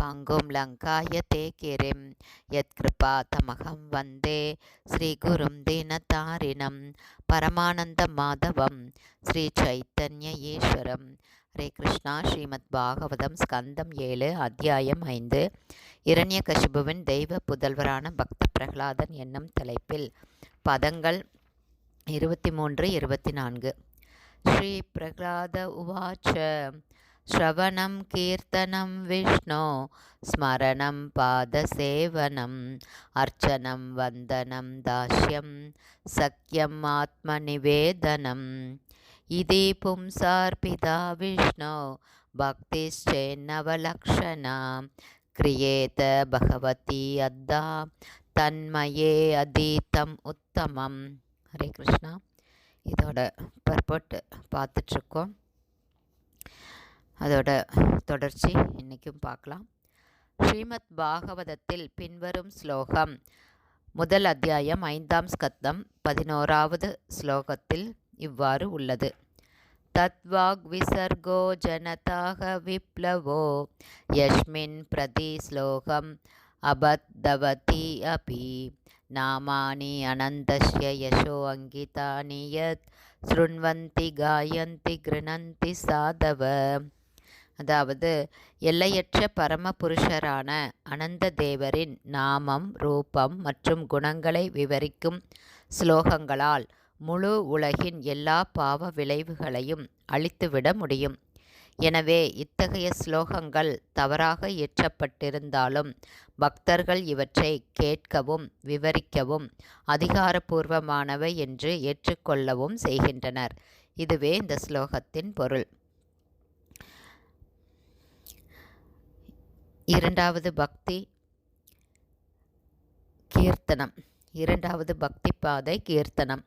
பங்கும் லங்காய கிரிம் யத்கிருபா தமகம் வந்தே. ஸ்ரீகுரும் தீனதாரிணம் பரமானந்த மாதவம். ஸ்ரீ சைத்தன்ய ஈஸ்வரம். ஹரே கிருஷ்ணா. ஸ்ரீமத் பாகவதம் ஸ்கந்தம் ஏழு அத்தியாயம் ஐந்து. இரண்ய கசிபுவின் தெய்வ புதல்வரான பக்த பிரகலாதன் என்னும் தலைப்பில் பதங்கள் இருபத்தி மூன்று இருபத்தி நான்கு. ஸ்ரீ பிரகலாத உவாச்ச. श्रवणं कीर्तनं विष्णो स्मरणं पादसेवनम् अर्चनं वन्दनं दास्यं सख्यम् आत्मनिवेदनम् इति पुंसार्पिता विष्णो भक्तिश्चेन्नवलक्षणा क्रियेत भगवती अद्दा தன்மயே அதீத்தம் உத்தமம் ஹரே கிருஷ்ணா இதோட பர்பட் பார்த்துட்ருக்கோம் அதோட தொடர்ச்சி இன்றைக்கும் பார்க்கலாம். ஸ்ரீமத் பாகவதத்தில் பின்வரும் ஸ்லோகம் முதல் அத்தியாயம் ஐந்தாம் ஸ்கத்தம் பதினோராவது ஸ்லோகத்தில் இவ்வாறு உள்ளது. தத்வாக் விசர்கோ ஜனதாக விப்ளவோ யஸ்மின் பிரதி ஸ்லோகம் அபத்தவதி அபி நாமானி அனந்தஸ்ய யசோ அங்கிதானி யத் ஸ்ருண்வந்தி காயந்தி கிருணந்தி சாதவ அதாவது எல்லையற்ற பரமபுருஷரான அனந்த தேவரின் நாமம் ரூபம் மற்றும் குணங்களை விவரிக்கும் ஸ்லோகங்களால் முழு உலகின் எல்லா பாவ விளைவுகளையும் அழித்துவிட முடியும். எனவே இத்தகைய ஸ்லோகங்கள் தவறாக இயற்றப்பட்டிருந்தாலும் பக்தர்கள் இவற்றை கேட்கவும் விவரிக்கவும் அதிகாரபூர்வமானவை என்று ஏற்றுக்கொள்ளவும் செய்கின்றனர். இதுவே இந்த ஸ்லோகத்தின் பொருள். இரண்டாவது பக்தி கீர்த்தனம். இரண்டாவது பக்தி பாதை கீர்த்தனம்.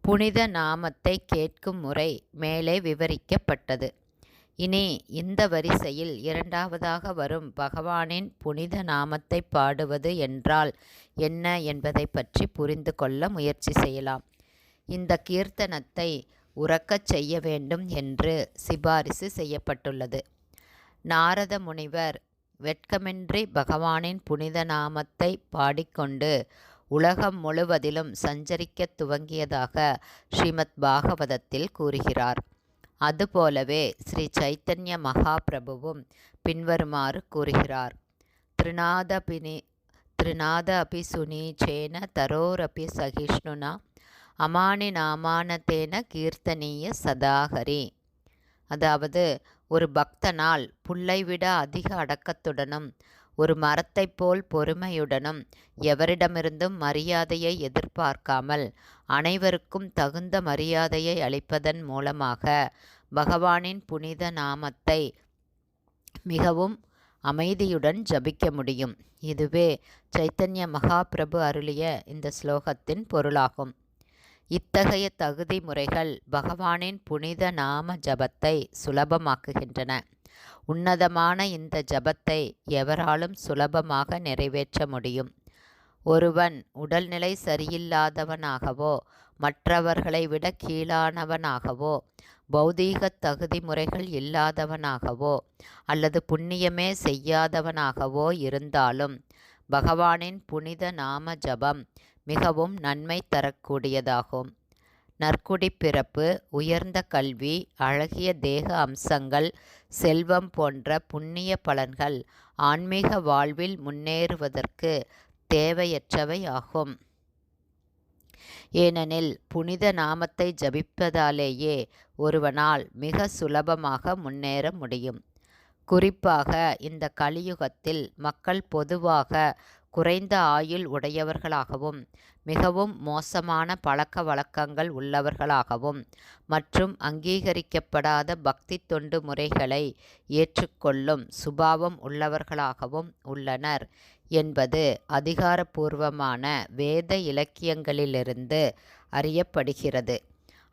புனித நாமத்தை கேட்கும் முறை மேலே விவரிக்கப்பட்டது. இனி இந்த வரிசையில் இரண்டாவதாக வரும் பகவானின் புனித நாமத்தை பாடுவது என்றால் என்ன என்பதை பற்றி புரிந்து கொள்ள முயற்சி செய்யலாம். இந்த கீர்த்தனத்தை உறக்கச் செய்ய வேண்டும் என்று சிபாரிசு செய்யப்பட்டுள்ளது. நாரத முனிவர் வெட்கமின்றி பகவானின் புனித நாமத்தை பாடிக்கொண்டு உலகம் முழுவதிலும் சஞ்சரிக்க துவங்கியதாக ஸ்ரீமத் பாகவதத்தில் கூறுகிறார். அதுபோலவே ஸ்ரீ சைத்தன்ய மகாபிரபுவும் பின்வருமாறு கூறுகிறார். திருநாதபினி திருநாத அபி சுனீச்சேன தரோரபி சகிஷ்ணுனா அமானி நாமானத்தேன கீர்த்தனீய சதாகரி அதாவது ஒரு பக்தனால் புல்லை விட அதிக அடக்கத்துடனும் ஒரு மரத்தைப் போல் பொறுமையுடனும் எவரிடமிருந்தும் மரியாதையை எதிர்பார்க்காமல் அனைவருக்கும் தகுந்த மரியாதையை அளிப்பதன் மூலமாக பகவானின் புனித நாமத்தை மிகவும் அமைதியுடன் ஜபிக்க முடியும். இதுவே சைத்தன்ய மகாபிரபு அருளிய இந்த ஸ்லோகத்தின் பொருளாகும். இத்தகைய தகுதி முறைகள் பகவானின் புனித நாம ஜபத்தை சுலபமாக்குகின்றன. உன்னதமான இந்த ஜபத்தை எவராலும் சுலபமாக நிறைவேற்ற முடியும். ஒருவன் உடல்நிலை சரியில்லாதவனாகவோ மற்றவர்களை விட கீழானவனாகவோ பௌதீக தகுதி முறைகள் இல்லாதவனாகவோ அல்லது புண்ணியமே செய்யாதவனாகவோ இருந்தாலும் பகவானின் புனித நாம ஜபம் மிகவும் நன்மை தரக்கூடியதாகும். நற்குடி பிறப்பு உயர்ந்த கல்வி அழகிய தேக அம்சங்கள் செல்வம் போன்ற புண்ணிய பலன்கள் ஆன்மீக வாழ்வில் முன்னேறுவதற்கு தேவையற்றவை ஆகும். ஏனெனில் புனித நாமத்தை ஜபிப்பதாலேயே ஒருவனால் மிக சுலபமாக முன்னேற முடியும். குறிப்பாக இந்த கலியுகத்தில் மக்கள் பொதுவாக குறைந்த ஆயுள் உடையவர்களாகவும் மிகவும் மோசமான பழக்க வழக்கங்கள் உள்ளவர்களாகவும் மற்றும் அங்கீகரிக்கப்படாத பக்தி தொண்டு முறைகளை ஏற்றுக்கொள்ளும் சுபாவம் உள்ளவர்களாகவும் உள்ளனர் என்பது அதிகாரபூர்வமான வேத இலக்கியங்களிலிருந்து அறியப்படுகிறது.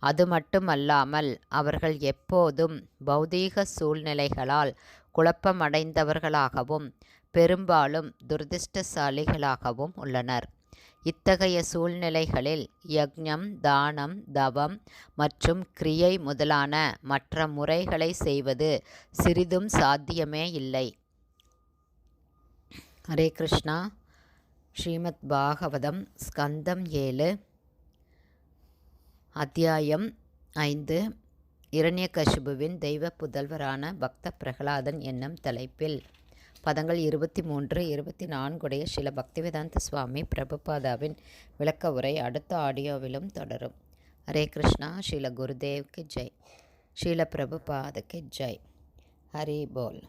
அது மட்டுமல்லாமல் அவர்கள் எப்போதும் பௌதீக சூழ்நிலைகளால் குழப்பமடைந்தவர்களாகவும் பெரும்பாலும் துரதிர்ஷ்டசாலிகளாகவும் உள்ளனர். இத்தகைய சூழ்நிலைகளில் யக்ஞம் தானம் தவம் மற்றும் கிரியை முதலான மற்ற முறைகளை செய்வது சிறிதும் சாத்தியமே இல்லை. ஹரே கிருஷ்ணா. ஸ்ரீமத் பாகவதம் ஸ்கந்தம் ஏழு அத்தியாயம் ஐந்து. இரண்யகசிபுவின் தெய்வ புதல்வரான பக்த பிரகலாதன் என்னும் தலைப்பில் பதங்கள் இருபத்தி மூன்று இருபத்தி நான்குடைய சில பக்திவேதாந்த சுவாமி பிரபுபாதாவின் விளக்க உரை அடுத்த ஆடியோவிலும் தொடரும். ஹரே கிருஷ்ணா ஸ்ரீல குருதேவ்க்கு ஜெய். ஸ்ரீல பிரபுபாதுக்கு ஜெய். ஹரி போல்.